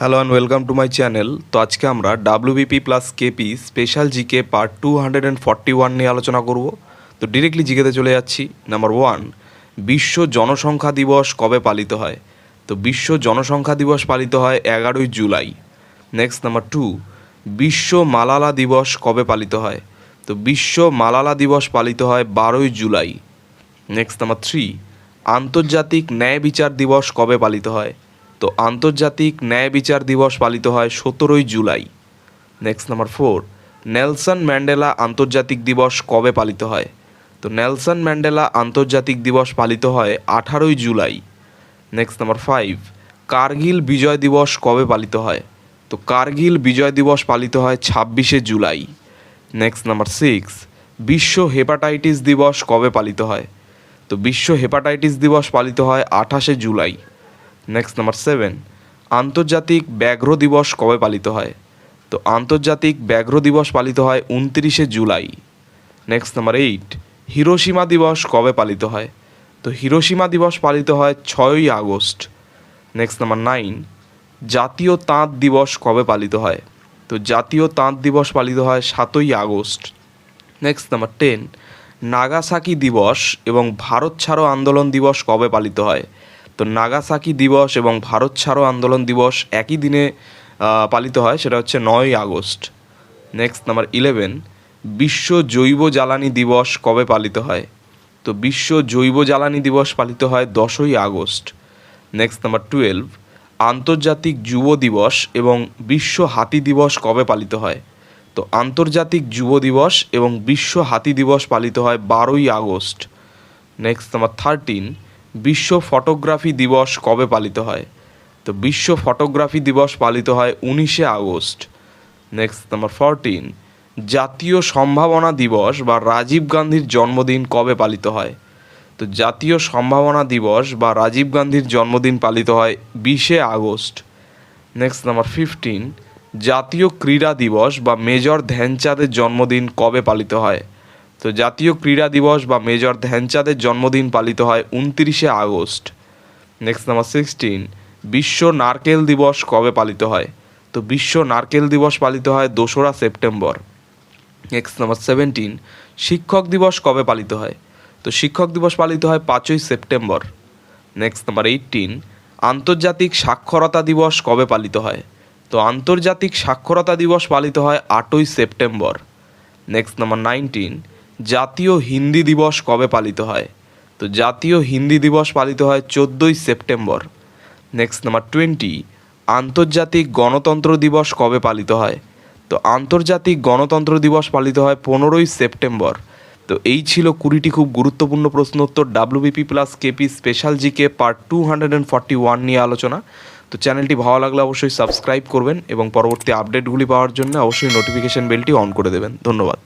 Hello and welcome to my channel তো আজকে আমরা WBP plus KP special GK part two hundred and forty one নিয়ে আলোচনা করব। তো ডিরেক্টলি জিকেতে চলে যাচ্ছি। নাম্বার ওয়ান বিশ্ব জনসংখ্যা দিবস কবে পালিত হয়? তো বিশ্ব জনসংখ্যা দিবস পালিত হয় এগারোই জুলাই। নেক্সট নাম্বার টু বিশ্ব মালালা দিবস কবে পালিত হয়? তো বিশ্ব মালালা দিবস পালিত হয় বারোই জুলাই। নেক্সট নাম্বার থ্রি আন্তর্জাতিক ন্যায় বিচার দিবস কবে পালিত হয়? তো আন্তর্জাতিক ন্যায় বিচার দিবস পালিত হয় সতেরোই July. Next number four Nelson Mandela আন্তর্জাতিক দিবস কবে পালিত হয়? তো নেলসন ম্যান্ডেলা আন্তর্জাতিক দিবস পালিত হয় আঠারোই July. Next number five Kargil বিজয় দিবস কবে পালিত হয়? তো কার্গিল বিজয় দিবস পালিত হয় ছাব্বিশে জুলাই। নেক্সট নাম্বার সিক্স বিশ্ব হেপাটাইটিস দিবস কবে পালিত হয়? তো বিশ্ব হেপাটাইটিস দিবস পালিত হয় আঠাশে জুলাই। নেক্সট নাম্বার সেভেন আন্তর্জাতিক ব্যাঘ্র দিবস কবে পালিত হয়? তো আন্তর্জাতিক ব্যাঘ্র দিবস পালিত হয় উনত্রিশে July. Next number eight Hiroshima দিবস কবে পালিত হয়? তো হিরোসীমা দিবস পালিত হয় ছয়ই আগস্ট। নেক্সট নাম্বার নাইন জাতীয় তাঁত দিবস কবে পালিত হয়? তো জাতীয় তাঁত দিবস পালিত হয় সাতই August. Next number ten Nagasaki দিবস এবং ভারত ছাড়ো আন্দোলন দিবস কবে পালিত হয়? তো নাগাসাকি দিবস এবং ভারত ছাড়ো আন্দোলন দিবস একই দিনে পালিত হয়, সেটা হচ্ছে নয়ই আগস্ট। নেক্সট নাম্বার ইলেভেন বিশ্ব জৈব জ্বালানি দিবস কবে পালিত হয়? তো বিশ্ব জৈব জ্বালানি দিবস পালিত হয় দশই আগস্ট। নেক্সট নাম্বার টুয়েলভ আন্তর্জাতিক যুব দিবস এবং বিশ্ব হাতি দিবস কবে পালিত হয়? তো আন্তর্জাতিক যুব দিবস এবং বিশ্ব হাতি দিবস পালিত হয় বারোই আগস্ট। নেক্সট নাম্বার থার্টিন বিশ্ব ফটোগ্রাফি দিবস কবে পালিত হয়? তো বিশ্ব ফটোগ্রাফি দিবস পালিত হয় উনিশে আগস্ট। নেক্সট নাম্বার ফরটিন জাতীয় সম্ভাবনা দিবস বা রাজীব গান্ধীর জন্মদিন কবে পালিত হয়? তো জাতীয় সম্ভাবনা দিবস বা রাজীব গান্ধীর জন্মদিন পালিত হয় বিশে আগস্ট। নেক্সট নাম্বার ফিফটিন জাতীয় ক্রীড়া দিবস বা মেজর ধ্যানচাঁদের জন্মদিন কবে পালিত হয়? তো জাতীয় ক্রীড়া দিবস বা মেজর ধ্যানচাঁদের জন্মদিন পালিত হয় উনত্রিশে আগস্ট। নেক্সট নাম্বার সিক্সটিন বিশ্ব নারকেল দিবস কবে পালিত হয়? তো বিশ্ব নারকেল দিবস পালিত হয় দোসরা সেপ্টেম্বর। নেক্সট নাম্বার সেভেন্টিন শিক্ষক দিবস কবে পালিত হয়? তো শিক্ষক দিবস পালিত হয় পাঁচই সেপ্টেম্বর। নেক্সট নাম্বার এইটিন আন্তর্জাতিক সাক্ষরতা দিবস কবে পালিত হয়? তো আন্তর্জাতিক সাক্ষরতা দিবস পালিত হয় আটই সেপ্টেম্বর। নেক্সট নাম্বার নাইনটিন জাতীয় হিন্দি দিবস কবে পালিত হয়? তো জাতীয় হিন্দি দিবস পালিত হয় চোদ্দোই সেপ্টেম্বর। নেক্সট নাম্বার টোয়েন্টি আন্তর্জাতিক গণতন্ত্র দিবস কবে পালিত হয়? তো আন্তর্জাতিক গণতন্ত্র দিবস পালিত হয় পনেরোই সেপ্টেম্বর। তো এই ছিল কুড়িটি খুব গুরুত্বপূর্ণ প্রশ্ন উত্তর WBP plus KP special GK part two hundred and forty one নিয়ে আলোচনা। তো চ্যানেলটি ভালো লাগলে অবশ্যই সাবস্ক্রাইব করবেন এবং পরবর্তী আপডেটগুলি পাওয়ার জন্য অবশ্যই নোটিফিকেশন বেলটি অন করে দেবেন। ধন্যবাদ।